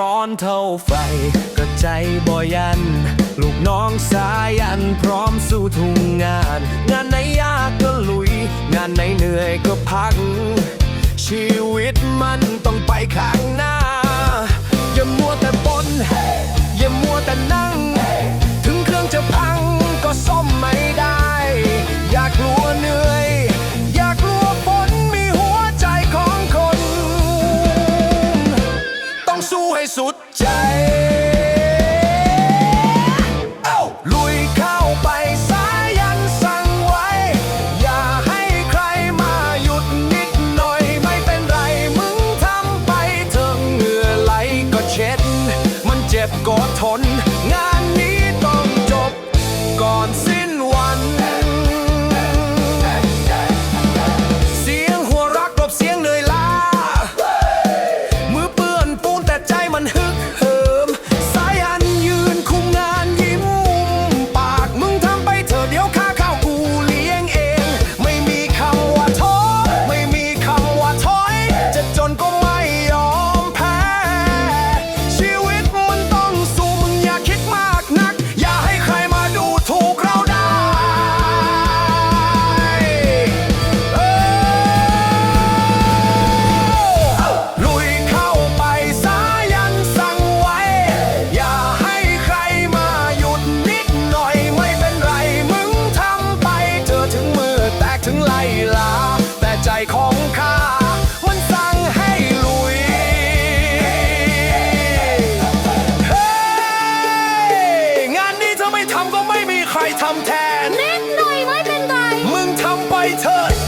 ร้อนเท่าไฟก็ใจบ่ยัน ลูกน้องสายันพร้อมสู้ทุกงาน งานไหนยากก็ลุย งานไหนเหนื่อยก็พัก ชีวิตมันต้องไปข้างหน้า ก็ทนำแทน นิดหน่อยไม่เป็นไร มึงทำไปเถอะ